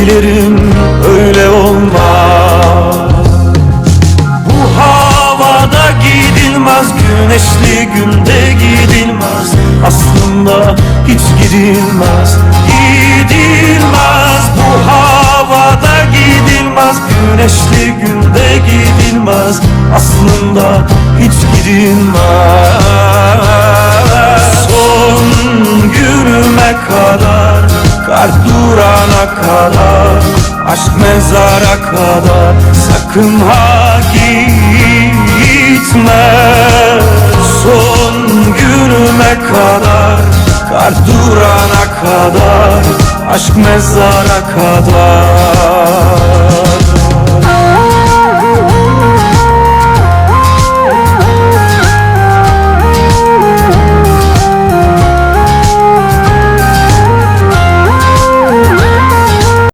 Bilirim öyle olmaz. Bu havada gidilmez Güneşli günde gidilmez. Aslında hiç gidilmez Gidilmez. Bu havada gidilmez Güneşli günde gidilmez. Aslında hiç gidilmez Son günüme kadar Kalp durana kadar mezara kadar Sakın ha gitme. Son günüme kadar Kalp durana kadar Aşk mezara kadar